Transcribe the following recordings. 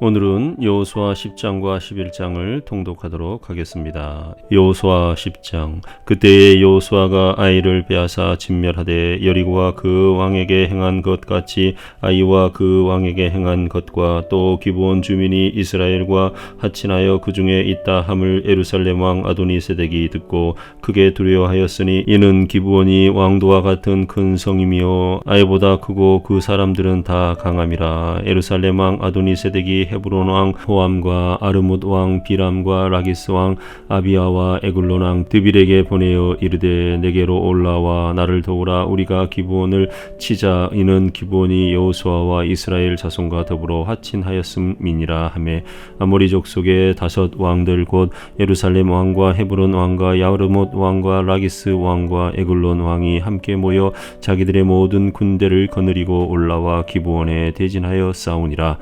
오늘은 여호수아 10장과 11장을 통독하도록 하겠습니다. 여호수아 10장 그때에 여호수아가 아이를 빼앗아 진멸하되 여리고와 그 왕에게 행한 것 같이 아이와 그 왕에게 행한 것과 또 기브온 주민이 이스라엘과 하친하여 그 중에 있다 함을 에루살렘 왕 아도니세덱이 듣고 크게 두려워하였으니 이는 기브온이 왕도와 같은 큰 성임이요 아이보다 크고 그 사람들은 다 강함이라 에루살렘 왕 아도니세덱이 헤브론 왕 호암과 아르뭇 왕 비람과 라기스 왕 아비아와 에글론 왕 드빌에게 보내어 이르되 내게로 올라와 나를 도우라. 우리가 기브온을 치자. 이는 기브온이 여호수아와 이스라엘 자손과 더불어 하친하였음이니라 하매. 아모리 족속의 다섯 왕들 곧 예루살렘 왕과 헤브론 왕과 야르못 왕과 라기스 왕과 에글론 왕이 함께 모여 자기들의 모든 군대를 거느리고 올라와 기브온에 대진하여 싸우니라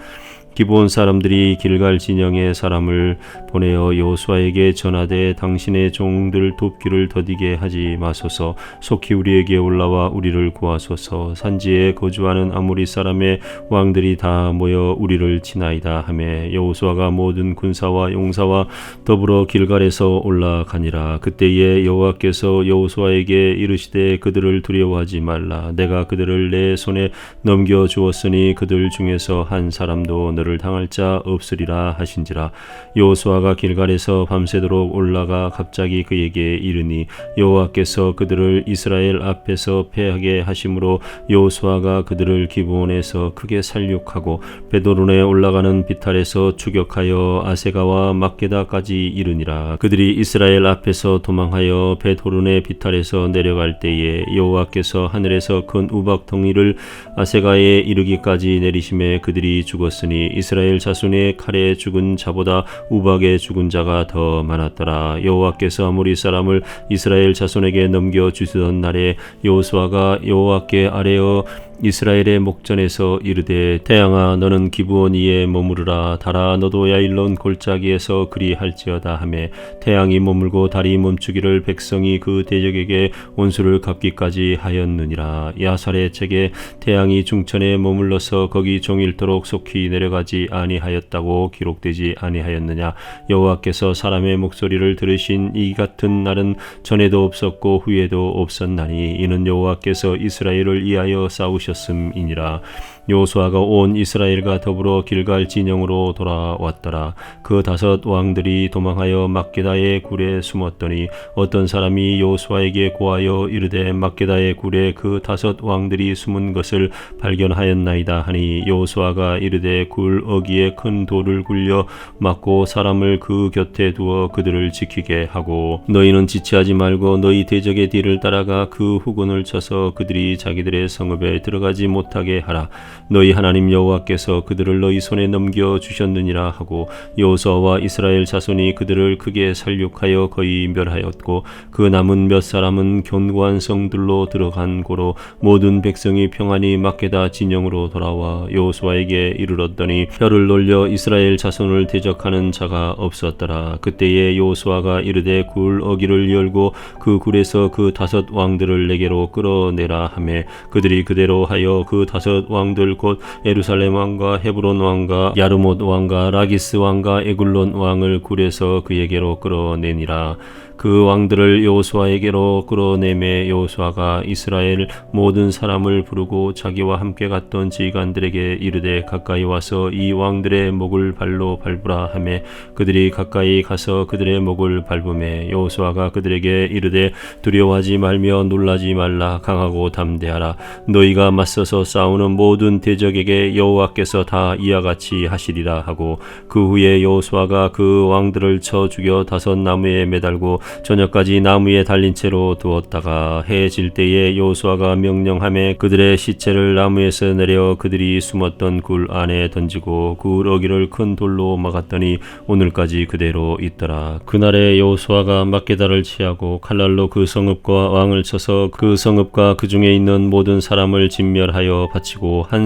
기브온 사람들이 길갈 진영에 사람을 보내어 여호수아에게 전하되 당신의 종들 돕기를 더디게 하지 마소서. 속히 우리에게 올라와 우리를 구하소서. 산지에 거주하는 아모리 사람의 왕들이 다 모여 우리를 치나이다 하매 여호수아가 모든 군사와 용사와 더불어 길갈에서 올라가니라. 그때에 여호와께서 여호수아에게 이르시되 그들을 두려워하지 말라. 내가 그들을 내 손에 넘겨 주었으니 그들 중에서 한 사람도 너를 당할 자 없으리라 하신지라. 여호수아가 길갈에서 밤새도록 올라가 갑자기 그에게 이르니 여호와께서 그들을 이스라엘 앞에서 패하게 하심으로 여호수아가 그들을 기브온에서 크게 살육하고 베도론에 올라가는 비탈에서 추격하여 아세가와 막게다까지 이르니라. 그들이 이스라엘 앞에서 도망하여 베도론의 비탈에서 내려갈 때에 여호와께서 하늘에서 큰 우박 덩이를 아세가에 이르기까지 내리심에 그들이 죽었으니 이스라엘 자손의 칼에 죽은 자보다 우박에 죽은 자가 더 많았더라. 여호와께서 아무리 사람을 이스라엘 자손에게 넘겨 주시던 날에 여호수아가 여호와께 아뢰어 이스라엘의 목전에서 이르되 태양아 너는 기브온 이에 머무르라. 달아 너도 야일론 골짜기에서 그리할지어다 하매 태양이 머물고 달이 멈추기를 백성이 그 대적에게 원수를 갚기까지 하였느니라. 야살의 책에 태양이 중천에 머물러서 거기 종일토록 속히 내려가지 아니하였다고 기록되지 아니하였느냐. 여호와께서 사람의 목소리를 들으신 이 같은 날은 전에도 없었고 후에도 없었나니 이는 여호와께서 이스라엘을 위하여 싸우시 하셨음이니라 요수아가 온 이스라엘과 더불어 길갈 진영으로 돌아왔더라. 그 다섯 왕들이 도망하여 막게다의 굴에 숨었더니 어떤 사람이 요수아에게 고하여 이르되 막게다의 굴에 그 다섯 왕들이 숨은 것을 발견하였나이다 하니 요수아가 이르되 굴 어기에 큰 돌을 굴려 막고 사람을 그 곁에 두어 그들을 지키게 하고 너희는 지체하지 말고 너희 대적의 뒤를 따라가 그 후군을 쳐서 그들이 자기들의 성읍에 들어가지 못하게 하라. 너희 하나님 여호와께서 그들을 너희 손에 넘겨 주셨느니라 하고 여호수아와 이스라엘 자손이 그들을 크게 살육하여 거의 멸하였고 그 남은 몇 사람은 견고한 성들로 들어간 고로 모든 백성이 평안히 막게다 진영으로 돌아와 여호수아에게 이르렀더니 혀를 놀려 이스라엘 자손을 대적하는 자가 없었더라. 그때에 여호수아가 이르되 굴 어기를 열고 그 굴에서 그 다섯 왕들을 내게로 끌어내라 하매 그들이 그대로 하여 그 다섯 왕들 곧 예루살렘 왕과 헤브론 왕과 야르못 왕과 라기스 왕과 에굴론 왕을 굴에서 그에게로 끌어내니라. 그 왕들을 여호수아에게로 끌어내매 여호수아가 이스라엘 모든 사람을 부르고 자기와 함께 갔던 지휘관들에게 이르되 가까이 와서 이 왕들의 목을 발로 밟으라 하매 그들이 가까이 가서 그들의 목을 밟음에 여호수아가 그들에게 이르되 두려워하지 말며 놀라지 말라 강하고 담대하라. 너희가 맞서서 싸우는 모든 대적에게 여호와께서 다 이와 같이 하시리라 하고 그 후에 여호수아가 그 왕들을 쳐 죽여 다섯 나무에 매달고 저녁까지 나무에 달린 채로 두었다가 해 질 때에 여호수아가 명령함에 그들의 시체를 나무에서 내려 그들이 숨었던 굴 안에 던지고 굴 어기를 큰 돌로 막았더니 오늘까지 그대로 있더라. 그날에 여호수아가 막게다를 취하고 칼날로 그 성읍과 왕을 쳐서 그 성읍과 그 중에 있는 모든 사람을 진멸하여 바치고 한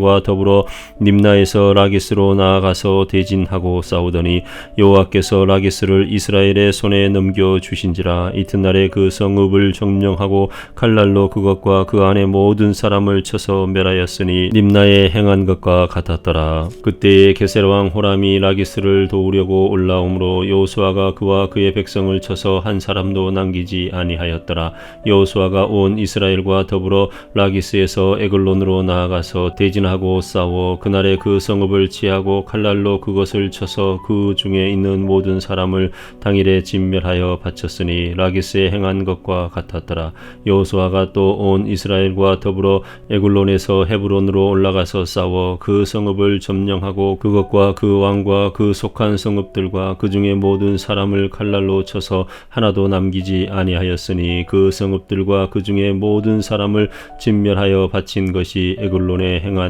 과 더불어 림나에서 라기스로 나아가서 대진하고 싸우더니 여호와께서 라기스를 이스라엘의 손에 넘겨 주신지라 이튿날에 그 성읍을 점령하고 칼날로 그것과 그 안에 모든 사람을 쳐서 멸하였으니 림나에 행한 것과 같았더라. 그때에 게세 왕 호람이 라기스를 도우려고 올라오므로 여호수아가 그와 그의 백성을 쳐서 한 사람도 남기지 아니하였더라. 여호수아가 온 이스라엘과 더불어 라기스에서 에글론으로 나아가서 대진 하고 싸워 그날에 그 성읍을 치하고 칼날로 그것을 쳐서 그 중에 있는 모든 사람을 당일에 진멸하여 바쳤으니 라기스에 행한 것과 같았더라. 여호수아가 또 온 이스라엘과 더불어 에글론에서 헤브론으로 올라가서 싸워 그 성읍을 점령하고 그것과 그 왕과 그 속한 성읍들과 그 중에 모든 사람을 칼날로 쳐서 하나도 남기지 아니하였으니 그 성읍들과 그 중에 모든 사람을 진멸하여 바친 것이 에글론에 행한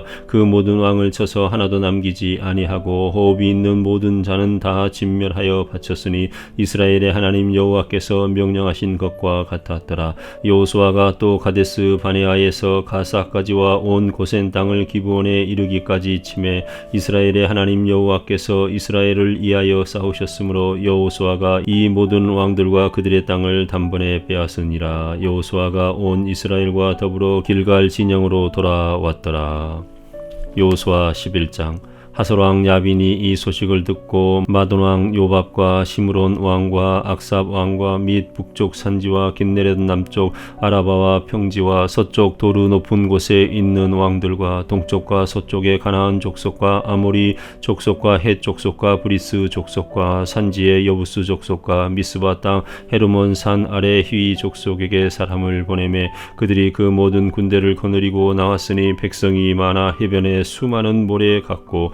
그 모든 왕을 쳐서 하나도 남기지 아니하고 호흡이 있는 모든 자는 다 진멸하여 바쳤으니 이스라엘의 하나님 여호와께서 명령하신 것과 같았더라. 여호수아가 또 가데스 바네아에서 가사까지와 온 고센 땅을 기브온에 이르기까지 침해 이스라엘의 하나님 여호와께서 이스라엘을 이하여 싸우셨으므로 여호수아가 이 모든 왕들과 그들의 땅을 단번에 빼앗으니라. 여호수아가 온 이스라엘과 더불어 길갈 진영으로 돌아왔더라 여호수아 11장 하솔왕 야빈이 이 소식을 듣고 마돈왕 요밥과 시므론 왕과 악삽 왕과 및 북쪽 산지와 긴네렛 남쪽 아라바와 평지와 서쪽 도르 높은 곳에 있는 왕들과 동쪽과 서쪽의 가나안 족속과 아모리 족속과 헷 족속과 브리스 족속과 산지의 여부스 족속과 미스바 땅 헤르몬 산 아래 휘 족속에게 사람을 보내매 그들이 그 모든 군대를 거느리고 나왔으니 백성이 많아 해변에 수많은 모래 같고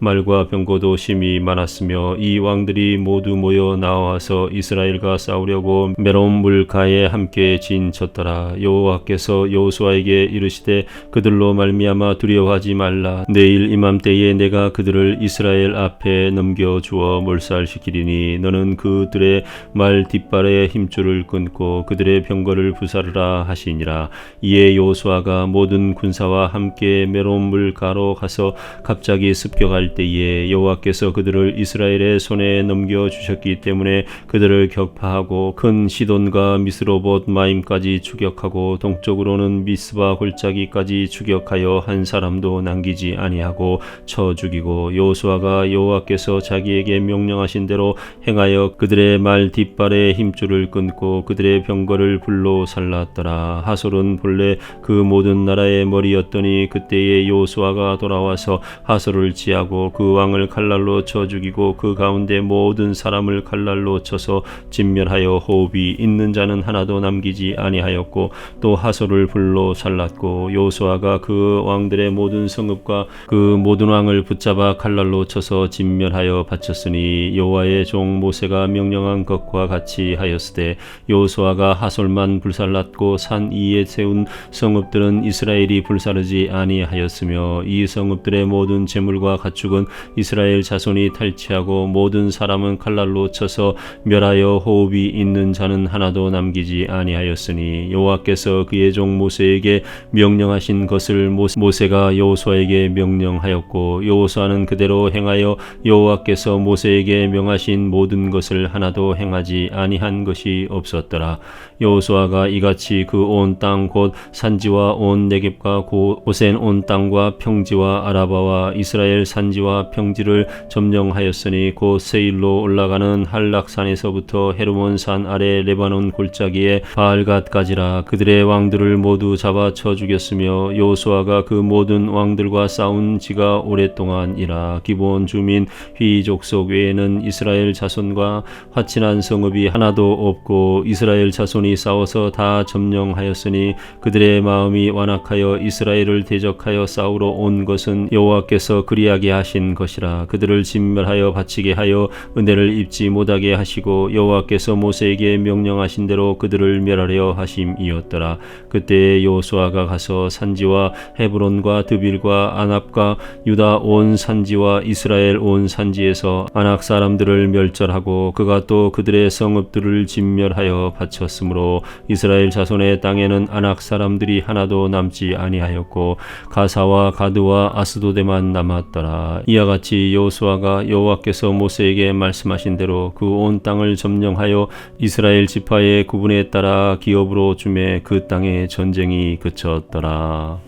말과 병고도 심히 많았으며 이 왕들이 모두 모여 나와서 이스라엘과 싸우려고 메론 물가에 함께 진쳤더라. 여호와께서 여호수아에게 이르시되 그들로 말미암아 두려워하지 말라. 내일 이맘때에 내가 그들을 이스라엘 앞에 넘겨 주어 몰살시키리니 너는 그들의 말 뒷발에 힘줄을 끊고 그들의 병거를 부사르라 하시니라. 이에 여호수아가 모든 군사와 함께 메론 물가로 가서 갑자기 습격할 때에 여호와께서 그들을 이스라엘의 손에 넘겨 주셨기 때문에 그들을 격파하고 큰 시돈과 미스로봇 마임까지 추격하고 동쪽으로는 미스바 골짜기까지 추격하여 한 사람도 남기지 아니하고 쳐 죽이고 여호수아가 여호와께서 자기에게 명령하신 대로 행하여 그들의 말 뒷발에 힘줄을 끊고 그들의 병거를 불로 살랐더라. 하솔은 본래 그 모든 나라의 머리였더니 그때에 여호수아가 돌아와서 하솔을 지하고 그 왕을 칼날로 쳐 죽이고 그 가운데 모든 사람을 칼날로 쳐서 진멸하여 호흡이 있는 자는 하나도 남기지 아니하였고 또 하솔을 불로 살랐고 요수아가 그 왕들의 모든 성읍과 그 모든 왕을 붙잡아 칼날로 쳐서 진멸하여 바쳤으니 여호와의 종 모세가 명령한 것과 같이 하였으되 요수아가 하솔만 불살랐고 산 이에 세운 성읍들은 이스라엘이 불사르지 아니하였으며 이 성읍들의 모든 재물과 가축 은 이스라엘 자손이 탈취하고 모든 사람은 칼날로 쳐서 멸하여 호흡이 있는 자는 하나도 남기지 아니하였으니 여호와께서 그의 종 모세에게 명령하신 것을 모세가 여호수아에게 명령하였고 여호수아는 그대로 행하여 여호와께서 모세에게 명하신 모든 것을 하나도 행하지 아니한 것이 없었더라. 여호수아가 이같이 그 온 땅 곧 산지와 온 내겝과 고센 온 땅과 평지와 아라바와 이스라엘 산지 산지와 평지를 점령하였으니 곧 세일로 올라가는 한락산에서부터 헤르몬 산 아래 레바논 골짜기에 바알갓까지라 그들의 왕들을 모두 잡아 쳐 죽였으며 요수아가 그 모든 왕들과 싸운 지가 오랫동안이라. 기본 주민 휘 족속 외에는 이스라엘 자손과 화친한 성읍이 하나도 없고 이스라엘 자손이 싸워서 다 점령하였으니 그들의 마음이 완악하여 이스라엘을 대적하여 싸우러 온 것은 여호와께서 그리하게 하신 것이라 그들을 진멸하여 바치게 하여 은혜를 입지 못하게 하시고 여호와께서 모세에게 명령하신 대로 그들을 멸하려 하심이었더라. 그때 여호수아가 가서 산지와 헤브론과 드빌과 아납과 유다 온 산지와 이스라엘 온 산지에서 아낙 사람들을 멸절하고 그가 또 그들의 성읍들을 진멸하여 바쳤으므로 이스라엘 자손의 땅에는 아낙 사람들이 하나도 남지 아니하였고 가사와 가드와 아스도데만 남았더 라 이와 같이 여호수아가 여호와께서 모세에게 말씀하신 대로 그 온 땅을 점령하여 이스라엘 지파의 구분에 따라 기업으로 주매 그 땅에 전쟁이 그쳤더라